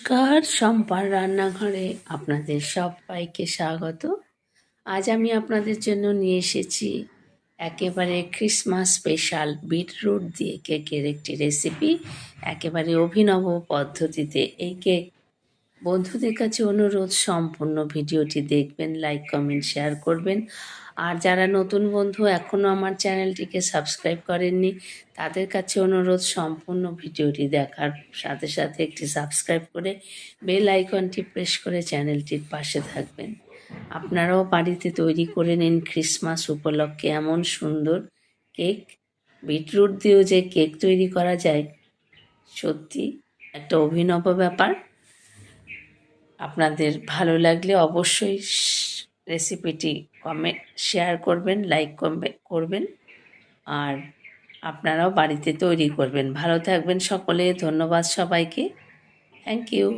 নমস্কার, সম্পার রান্নাঘরে আপনাদের সবাইকে স্বাগত। আজ আমি আপনাদের জন্য নিয়ে এসেছি একেবারে ক্রিসমাস স্পেশাল বিটরুট দিয়ে কেকের একটি রেসিপি একেবারে অভিনব পদ্ধতিতে এই কেক বন্ধুদের কাছে অনুরোধ, সম্পূর্ণ ভিডিওটি দেখবেন লাইক কমেন্ট শেয়ার করবেন। আর যারা নতুন বন্ধু এখনও আমার চ্যানেলটিকে সাবস্ক্রাইব করেননি, তাদের কাছে অনুরোধ, সম্পূর্ণ ভিডিওটি দেখার সাথে সাথে একটি সাবস্ক্রাইব করে বেল আইকনটি প্রেস করে চ্যানেলটির পাশে থাকবেন। আপনারাও বাড়িতে তৈরি করে নিন ক্রিসমাস উপলক্ষে এমন সুন্দর কেক। বিটরুট দিয়েও যে কেক তৈরি করা যায়, সত্যি একটা অভিনব ব্যাপার। আপনাদের ভালো লাগলে অবশ্যই রেসিপিটি কমে, শেয়ার করবেন, লাইক করবেন। আর আপনারাও বাড়িতে তৈরি করবেন। ভালো থাকবেন সকলে। ধন্যবাদ সবাইকে। Thank you.